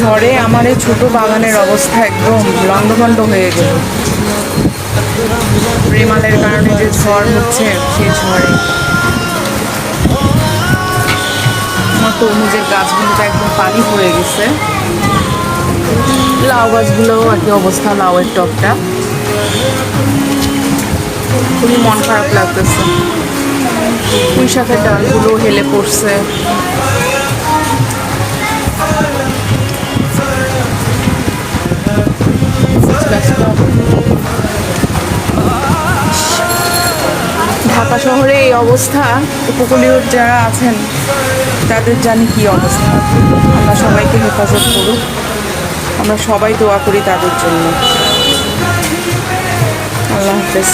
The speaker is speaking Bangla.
ঝড়ে আমার এই ছোট বাগানের অবস্থা একদম লন্ডভন্ড হয়ে গেল। রেমালের কারণে যে ঝড় হচ্ছে, সেই ঝড়ে। আমার তরমুজের গাছগুলোতে একদম পানি হয়ে গেছে। লাউ গাছগুলোও একই অবস্থা, লাউয়ের টপটা। খুবই মন খারাপ লাগতেছে। পুঁই শাকের ডালগুলো হেলে পড়ছে। ঢাকা শহরে এই অবস্থা, উপকূলীয় যারা আছেন, তাদের জানি কি অবস্থা। আমরা সবাইকে হেফাজত করুক। আমরা সবাই দোয়া করি তাদের জন্য। আল্লাহ হাফেজ।